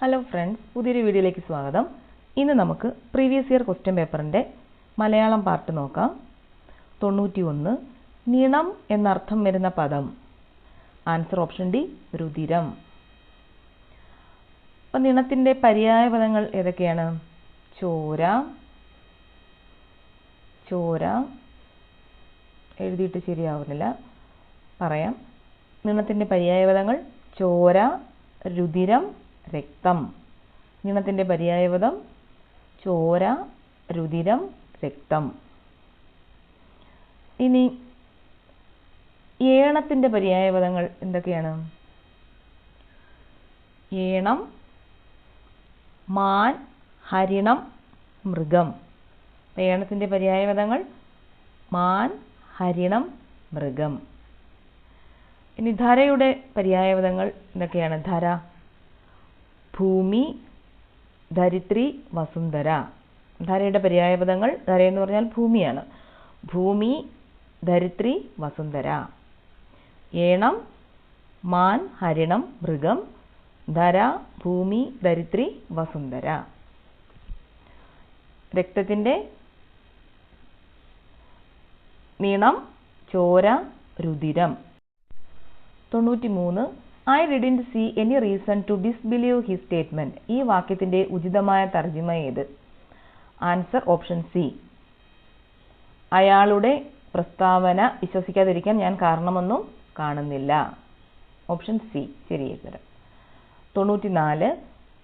Hello friends പുതിയൊരു വീഡിയോയിലേക്ക് സ്വാഗതം. ഇന്ന് നമുക്ക് പ്രീവിയസ് ഇയർ ക്വസ്റ്റ്യൻ പേപ്പറിന്റെ മലയാളം പാർട്ട് നോക്കാം. തൊണ്ണൂറ്റി ഒന്ന് നിണം എന്നർത്ഥം വരുന്ന പദം. ആൻസർ ഓപ്ഷൻ ഡി രുതിരം. അപ്പം നിണത്തിന്റെ പര്യായ പദങ്ങൾ ഏതൊക്കെയാണ്? ചോര ചോര. എഴുതിയിട്ട് ശരിയാവുന്നില്ല. പറയാം. നിണത്തിന്റെ പര്യായപദങ്ങൾ ചോര രുതിരം രക്തം. ഈണത്തിന്റെ പര്യായപദം ചോര രുതിരം രക്തം. ഇനി ഏണത്തിന്റെ പര്യായപദങ്ങൾ എന്തൊക്കെയാണ്? ഏണം മാൻ ഹരിണം മൃഗം. ഏണത്തിന്റെ പര്യായപദങ്ങൾ മാൻ ഹരിണം മൃഗം. ഇനി ധരയുടെ പര്യായപദങ്ങൾ എന്തൊക്കെയാണ്? ധര ഭൂമി ധരിത്രി വസുന്ധര. ധരയുടെ പര്യായപദങ്ങൾ ധര എന്ന് പറഞ്ഞാൽ ഭൂമിയാണ്. ഭൂമി ധരിത്രി വസുന്ധര. ഏണം മാൻ ഹരിണം മൃഗം ധര ഭൂമി ധരിത്രി വസുന്ധര. രക്തത്തിന്റെ നീളം ചോര രുതിരം തൊണ്ണൂറ്റി മൂന്ന് I didn't see any reason to disbelieve he statement ഈ വാക്യത്തിന്റെ ഉചിതമായ തർജിമ ഏത്? ആൻസർ ഓപ്ഷൻ സി അയാളുടെ പ്രസ്താവന വിശ്വസിക്കാതിരിക്കാൻ ഞാൻ കാരണമൊന്നും കാണുന്നില്ല. ഓപ്ഷൻ സി ശരിയുത്തരം തൊണ്ണൂറ്റിനാല്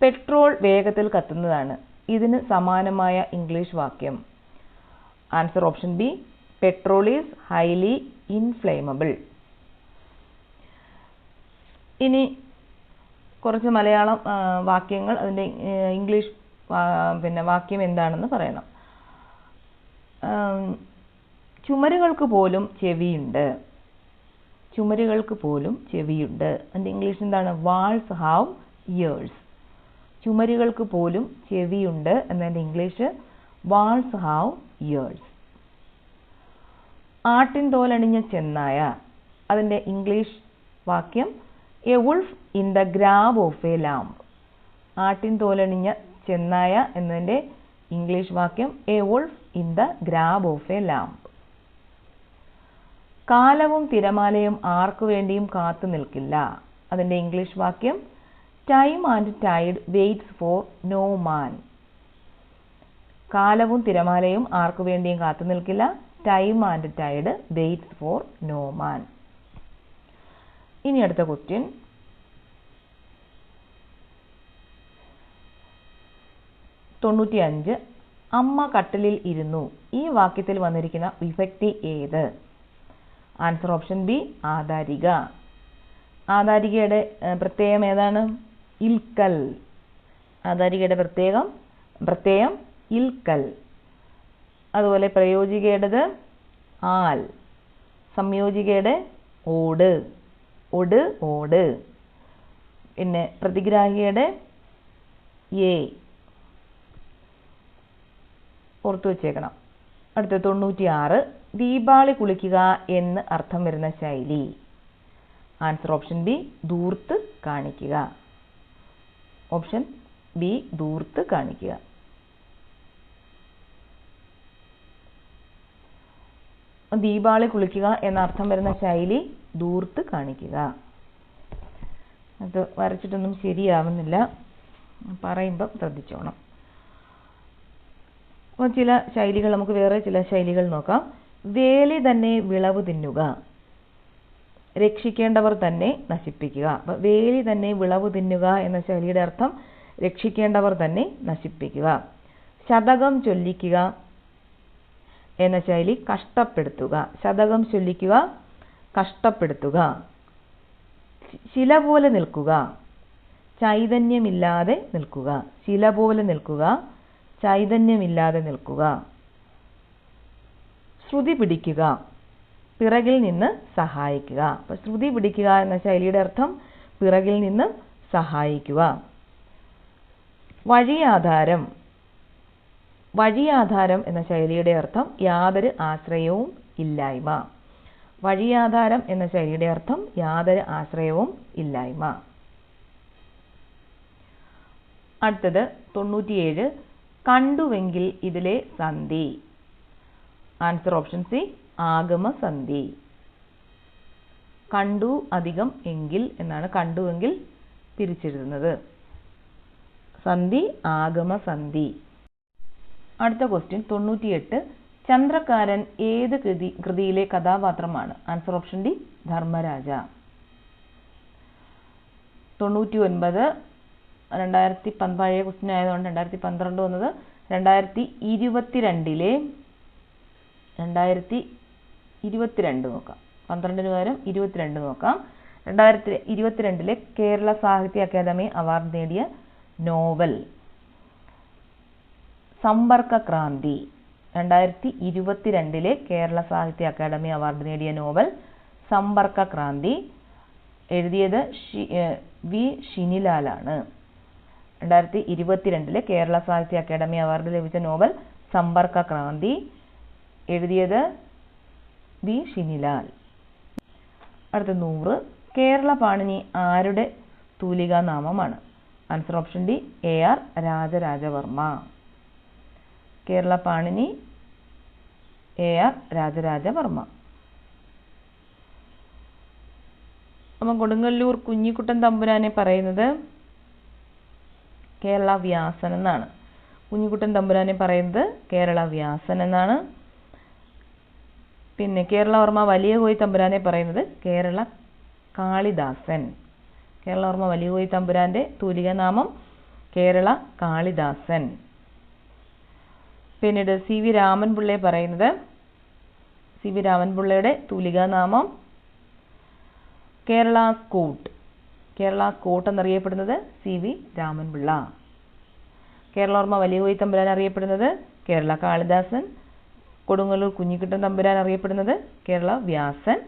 പെട്രോൾ വേഗത്തിൽ കത്തുന്നതാണ്. ഇതിന് സമാനമായ ഇംഗ്ലീഷ് വാക്യം. Answer option B petrol is highly inflammable ഇനി കുറച്ച് മലയാളം വാക്യങ്ങൾ അതിന്റെ ഇംഗ്ലീഷ് പിന്നെ വാക്യം എന്താണെന്ന് പറയണം. ചുമരുകൾക്ക് പോലും ചെവിയുണ്ട്. ചുമരുകൾക്ക് പോലും ചെവിയുണ്ട്. അതിന്റെ ഇംഗ്ലീഷ് എന്താണ്? വാൾസ് ഹാവ് ഇയേഴ്സ് ചുമരുകൾക്ക് പോലും ചെവിയുണ്ട് എന്നതിന്റെ ഇംഗ്ലീഷ് വാൾസ് ഹാവ് ഇയേഴ്സ് ആട്ടിൻ തോലണിഞ്ഞ ചെന്നായ. അതിന്റെ ഇംഗ്ലീഷ് വാക്യം a wolf in the grab of a lamb ആട്ടിൻ തോലണിഞ്ഞ ചെന്നായ എന്നതിന്റെ ഇംഗ്ലീഷ് വാക്യം a wolf in the grab of a lamb കാലവും തിരമാലയും ആർക്കു വേണ്ടിയും കാത്തു നിൽക്കില്ല. അതിന്റെ ഇംഗ്ലീഷ് വാക്യം time and tide waits for no man കാലവും തിരമാലയും ആർക്കു വേണ്ടിയും കാത്തു നിൽക്കില്ല. Time and tide waits for no man ഇനി അടുത്ത ക്വസ്റ്റ്യൻ തൊണ്ണൂറ്റി അഞ്ച് അമ്മ കട്ടിലിൽ ഇരുന്നു. ഈ വാക്യത്തിൽ വന്നിരിക്കുന്ന വിഭക്തി ഏത്? ആൻസർ ഓപ്ഷൻ ബി ആധാരിക. ആധാരികയുടെ പ്രത്യേകം ഏതാണ്? ഇൽക്കൽ. ആധാരികയുടെ പ്രത്യേകം? പ്രത്യേകം ഇൽക്കൽ. അതുപോലെ പ്രയോജികയുടേത് ആൽ. സംയോജികയുടെ ഓട്. ഒട് ഓട്. പിന്നെ പ്രതിഗ്രാഹിയുടെ എ. ഓർത്തു വച്ചേക്കണം. അടുത്ത തൊണ്ണൂറ്റി ആറ് ദീപാളി കുളിക്കുക എന്ന് അർത്ഥം വരുന്ന ശൈലി. ആൻസർ ഓപ്ഷൻ ബി ദൂർത്ത് കാണിക്കുക. ഓപ്ഷൻ ബി ദൂർത്ത് കാണിക്കുക. ദീപാളി കുളിക്കുക എന്ന അർത്ഥം വരുന്ന ശൈലി ദൂർത്ത് കാണിക്കുക. അത് വരച്ചിട്ടൊന്നും ശരിയാവുന്നില്ല. പറയുമ്പം ശ്രദ്ധിച്ചോണം. അപ്പോൾ ചില ശൈലികൾ നമുക്ക് വേറെ ചില ശൈലികൾ നോക്കാം. വേലി തന്നെ വിളവ് തിന്നുക. രക്ഷിക്കേണ്ടവർ തന്നെ നശിപ്പിക്കുക. അപ്പം വേലി തന്നെ വിളവ് തിന്നുക എന്ന ശൈലിയുടെ അർത്ഥം രക്ഷിക്കേണ്ടവർ തന്നെ നശിപ്പിക്കുക. ശതകം ചൊല്ലിക്കുക എന്ന ശൈലി കഷ്ടപ്പെടുത്തുക. ശതകം ചൊല്ലിക്കുക കഷ്ടപ്പെടുത്തുക. ശില പോലെ നിൽക്കുക. ചൈതന്യമില്ലാതെ നിൽക്കുക. ശില പോലെ നിൽക്കുക. ചൈതന്യമില്ലാതെ നിൽക്കുക. ശ്രുതി പിടിക്കുക. പിറകിൽ നിന്ന് സഹായിക്കുക. അപ്പം ശ്രുതി പിടിക്കുക എന്ന ശൈലിയുടെ അർത്ഥം പിറകിൽ നിന്ന് സഹായിക്കുക. വഴിയാധാരം വഴിയാധാരം എന്ന ശൈലിയുടെ അർത്ഥം യാതൊരു ആശ്രയവും ഇല്ലായ്മ. വഴിയാധാരം എന്ന ശൈലിയുടെ അർത്ഥം യാതൊരു ആശ്രയവും ഇല്ലായ്മ. അടുത്തത് തൊണ്ണൂറ്റിയേഴ് കണ്ടുവെങ്കിൽ ഇതിലെ സന്ധി. ആൻസർ ഓപ്ഷൻ സി ആഗമ സന്ധി. കണ്ടു അധികം എങ്കിൽ എന്നാണ് കണ്ടുവെങ്കിൽ തിരിച്ചെഴുതുന്നത്. സന്ധി ആഗമ സന്ധി. അടുത്ത ക്വസ്റ്റ്യൻ തൊണ്ണൂറ്റിയെട്ട് ചന്ദ്രക്കാരൻ ഏത് കൃതി കൃതിയിലെ കഥാപാത്രമാണ്? Answer option D Dharmaraja. തൊണ്ണൂറ്റി ഒൻപത് രണ്ടായിരത്തി പഴയ ക്വസ്റ്റ്യൻ ആയതുകൊണ്ട് രണ്ടായിരത്തി പന്ത്രണ്ട് വന്നത് രണ്ടായിരത്തി ഇരുപത്തിരണ്ടിലെ രണ്ടായിരത്തി ഇരുപത്തിരണ്ട് നോക്കാം. പന്ത്രണ്ടിന് പകരം ഇരുപത്തിരണ്ട് നോക്കാം. രണ്ടായിരത്തി ഇരുപത്തിരണ്ടിലെ കേരള സാഹിത്യ അക്കാദമി അവാർഡ് നേടിയ നോവൽ. സമ്പർക്ക ക്രാന്തി. രണ്ടായിരത്തി ഇരുപത്തിരണ്ടിലെ കേരള സാഹിത്യ അക്കാദമി അവാർഡ് നേടിയ നോവൽ സമ്പർക്ക ക്രാന്തി. എഴുതിയത് വി ഷിനിലാലാണ്. രണ്ടായിരത്തി ഇരുപത്തിരണ്ടിലെ കേരള സാഹിത്യ അക്കാദമി അവാർഡ് ലഭിച്ച നോവൽ സമ്പർക്ക ക്രാന്തി. എഴുതിയത് വി ഷിനിലാൽ. അടുത്ത നൂറ്. കേരള പാണിനി ആരുടെ തൂലികാ നാമമാണ് answer option D A R Rajarajavarma. Kerala Panini A R Rajarajavarma. അപ്പം കൊടുങ്ങല്ലൂർ കുഞ്ഞിക്കുട്ടൻ തമ്പുരാനെ പറയുന്നത് കേരള വ്യാസൻ എന്നാണ്. കുഞ്ഞിക്കുട്ടൻ തമ്പുരാനെ പറയുന്നത് കേരള വ്യാസൻ എന്നാണ്. പിന്നെ കേരളവർമ്മ വലിയ കോയി തമ്പുരാനെ പറയുന്നത് കേരള കാളിദാസൻ. കേരളവർമ്മ വലിയ കോയി തമ്പുരാന്റെ തൂലിക നാമം കേരള കാളിദാസൻ. പിന്നീട് സി വി രാമൻപിള്ളയെ പറയുന്നത്. സി വി രാമൻപിള്ളയുടെ തൂലികാനാമം. കേരള സ്കൂട്ട് കേരള സ്കൂട്ട് എന്നറിയപ്പെടുന്നത് സി വി രാമൻപിള്ള. കേരളവർമ്മ വലിയ കോയി തമ്പുരാൻ അറിയപ്പെടുന്നത് കേരള കാളിദാസൻ. കൊടുങ്ങല്ലൂർ കുഞ്ഞിക്കുട്ടൻ തമ്പുരാൻ അറിയപ്പെടുന്നത് Kerala Vyasan.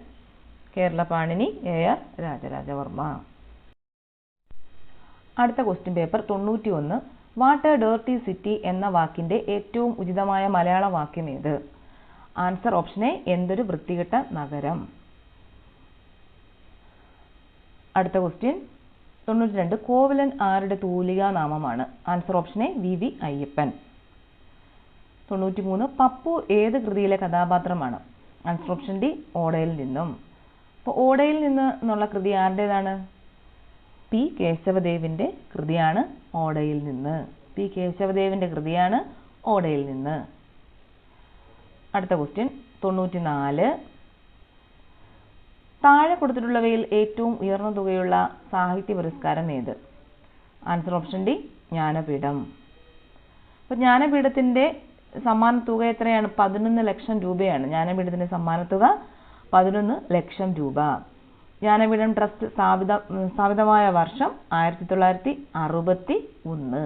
Kerala Panini A R Rajarajavarma. അടുത്ത ക്വസ്റ്റ്യൻ പേപ്പർ തൊണ്ണൂറ്റി ഒന്ന് വാട്ട് എ ഡേർട്ടി സിറ്റി എന്ന വാക്കിന്റെ ഏറ്റവും ഉചിതമായ മലയാള വാക്യം ഏത്? ആൻസർ ഓപ്ഷൻ എ എന്തൊരു വൃത്തികെട്ട നഗരം? അടുത്ത ക്വസ്റ്റ്യൻ തൊണ്ണൂറ്റി രണ്ട് കോവിലൻ ആരുടെ തൂലികാ നാമമാണ്? Answer option A V. V. Ayyappan. തൊണ്ണൂറ്റി മൂന്ന് പപ്പു ഏത് കൃതിയിലെ കഥാപാത്രമാണ്? ആൻസർ ഓപ്ഷൻ ഡി ഓടയിൽ നിന്നും. അപ്പോൾ ഓടയിൽ നിന്ന് എന്നുള്ള കൃതി ആരുടേതാണ്? പി. കേശവദേവിന്റെ കൃതിയാണ് ഓടയിൽ നിന്ന്. പി കേശവദേവിന്റെ കൃതിയാണ് ഓടയിൽ നിന്ന്. അടുത്ത ക്വസ്റ്റ്യൻ തൊണ്ണൂറ്റി നാല് താഴെ കൊടുത്തിട്ടുള്ളവയിൽ ഏറ്റവും ഉയർന്ന തുകയുള്ള സാഹിത്യ പുരസ്കാരം ഏത്? Answer option D Jnanpith. അപ്പോൾ ജ്ഞാനപീഠത്തിന്റെ സമ്മാന തുക എത്രയാണ്? പതിനൊന്ന് ലക്ഷം രൂപയാണ്. ജ്ഞാനപീഠത്തിന്റെ സമ്മാന തുക പതിനൊന്ന് ലക്ഷം രൂപ. ജ്ഞാനപീഠം ട്രസ്റ്റ് സ്ഥാപിത സ്ഥാപിതമായ വർഷം ആയിരത്തി തൊള്ളായിരത്തി അറുപത്തി ഒന്ന്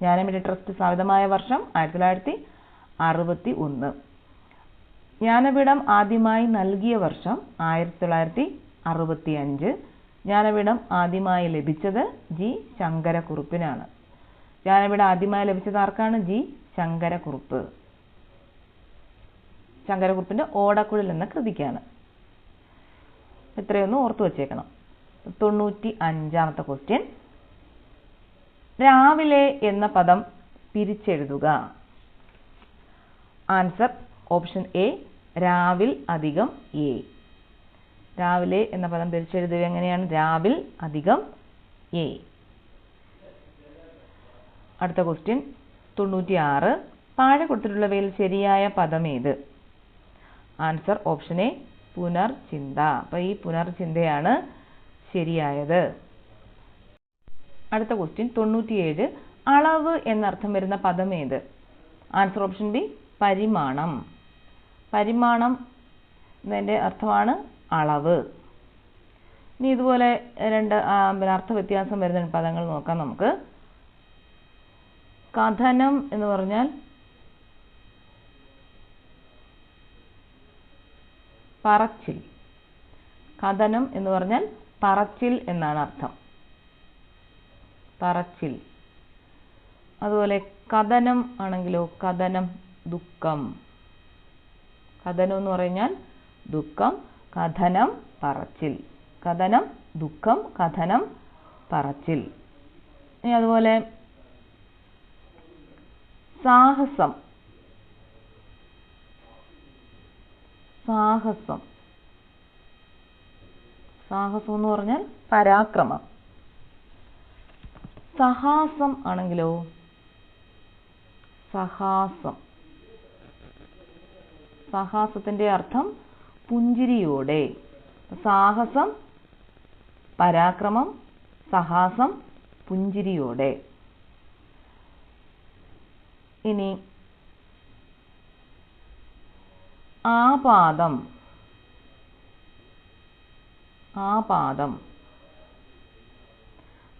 ജ്ഞാനപീഠ ട്രസ്റ്റ് സ്ഥാപിതമായ വർഷം ആയിരത്തി തൊള്ളായിരത്തി അറുപത്തി ഒന്ന് ജ്ഞാനപീഠം ആദ്യമായി നൽകിയ വർഷം ആയിരത്തി തൊള്ളായിരത്തി അറുപത്തി അഞ്ച് ജ്ഞാനപീഠം ആദ്യമായി ലഭിച്ചത് ജി ശങ്കരക്കുറുപ്പിനാണ്. ജ്ഞാനപീഠം ആദ്യമായി ലഭിച്ചത് ആർക്കാണ്? ജി ശങ്കരക്കുറുപ്പ്. ശങ്കരക്കുറുപ്പിന്റെ ഓടക്കുഴൽ എന്ന കൃതിക്കാണ്. ഇത്രയൊന്ന് ഓർത്തു വച്ചേക്കണം. തൊണ്ണൂറ്റി അഞ്ചാമത്തെ ക്വസ്റ്റ്യൻ രാവിലെ എന്ന പദം പിരിച്ചെഴുതുക. ആൻസർ ഓപ്ഷൻ എ രാവിൽ അധികം എ രാവിലെ എന്ന പദം പിരിച്ചെഴുതുക എങ്ങനെയാണ്? രാവിൽ അധികം എ അടുത്ത ക്വസ്റ്റ്യൻ തൊണ്ണൂറ്റിയാറ് താഴെ കൊടുത്തിട്ടുള്ളവയിൽ ശരിയായ പദം ഏത്? ആൻസർ ഓപ്ഷൻ എ പുനർചിന്ത. അപ്പൊ ഈ പുനർചിന്തയാണ് ശരിയായത്. അടുത്ത ക്വസ്റ്റ്യൻ തൊണ്ണൂറ്റിയേഴ്. അളവ് എന്നർത്ഥം വരുന്ന പദം ഏത്? ആൻസർ ഓപ്ഷൻ ബി പരിമാണം. പരിമാണം എന്നതിന്റെ അർത്ഥമാണ് അളവ്. ഇനി ഇതുപോലെ രണ്ട് അർത്ഥവ്യത്യാസം അർത്ഥ വ്യത്യാസം വരുന്ന പദങ്ങൾ നോക്കാം നമുക്ക്. കഥനം എന്ന് പറഞ്ഞാൽ പറച്ചിൽ. കഥനം എന്ന് പറഞ്ഞാൽ പറച്ചിൽ എന്നാണ് അർത്ഥം. പറച്ചിൽ. അതുപോലെ കഥനം ആണെങ്കിലോ കഥനം ദുഃഖം. കഥനം എന്ന് പറഞ്ഞാൽ ദുഃഖം കഥനം പറച്ചിൽ. കഥനം ദുഃഖം കഥനം പറച്ചിൽ. ഇനി അതുപോലെ സാഹസം. സാഹസം. സാഹസം എന്ന് പറഞ്ഞാൽ പരാക്രമം. സഹാസം ആണെങ്കിലോ? സഹാസം. സഹാസത്തിന്റെ അർത്ഥം പുഞ്ചിരിയോടെ. സാഹസം പരാക്രമം സഹാസം പുഞ്ചിരിയോടെ. ഇനി ആപാദം ആപാദം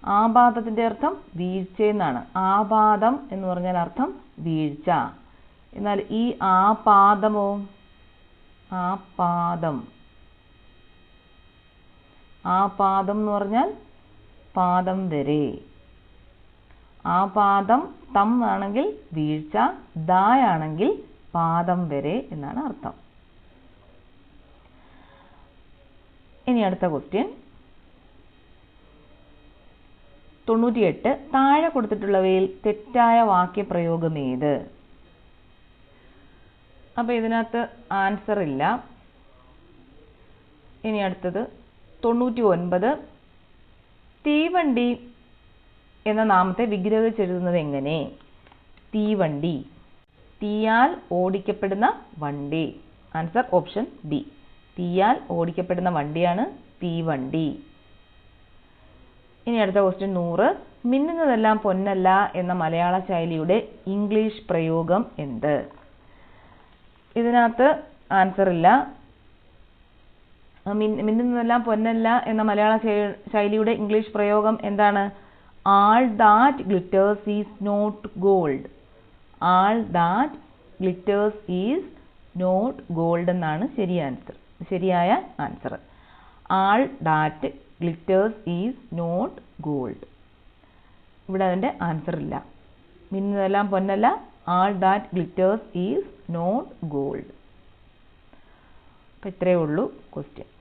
ആപാദത്തിന്റെ അർത്ഥം വീഴ്ച എന്നാണ്. ആപാദം എന്ന് പറഞ്ഞാൽ അർത്ഥം വീഴ്ച. എന്നാൽ ഈ ആപാദമോ ആപാദം ആപാദം എന്ന് പറഞ്ഞാൽ പാദം വരെ. ആപാദം തം ആണെങ്കിൽ വീഴ്ച ദായാണെങ്കിൽ പാദം വരെ എന്നാണ് അർത്ഥം. ഇനി അടുത്ത ക്വസ്റ്റ്യൻ തൊണ്ണൂറ്റിയെട്ട് താഴെ കൊടുത്തിട്ടുള്ളവയിൽ തെറ്റായ വാക്യപ്രയോഗം ഏത്? അപ്പോൾ ഇതിനകത്ത് ആൻസർ ഇല്ല. ഇനി അടുത്തത് തൊണ്ണൂറ്റി ഒൻപത് തീവണ്ടി എന്ന നാമത്തെ വിഗ്രഹിച്ചെഴുതുന്നത് എങ്ങനെ? തീവണ്ടി. തീയാൽ ഓടിക്കപ്പെടുന്ന വണ്ടി. ആൻസർ ഓപ്ഷൻ ബി തീയാൽ ഓടിക്കപ്പെടുന്ന വണ്ടിയാണ് തീവണ്ടി. ഇനി അടുത്ത ക്വസ്റ്റ്യൻ നൂറ്. മിന്നുന്നതെല്ലാം പൊന്നല്ല എന്ന മലയാള ശൈലിയുടെ ഇംഗ്ലീഷ് പ്രയോഗം എന്ത്? ഇതിനകത്ത് ആൻസർ ഇല്ല. മിന്നുന്നതെല്ലാം പൊന്നല്ല എന്ന മലയാള ശൈലിയുടെ ഇംഗ്ലീഷ് പ്രയോഗം എന്താണ്? All that glitters is not gold all that glitters is not gold എന്നാണ് ശരി ആൻസർ ശരിയായ answer all that glitters is not gold ഇവിടെ അതിന്റെ ആൻസർ ഇല്ല. മിന്നുന്നതെല്ലാം പൊന്നല്ല. All that glitters is not gold അപ്പം ഇത്രയേ ഉള്ളൂ ക്വസ്റ്റ്യൻ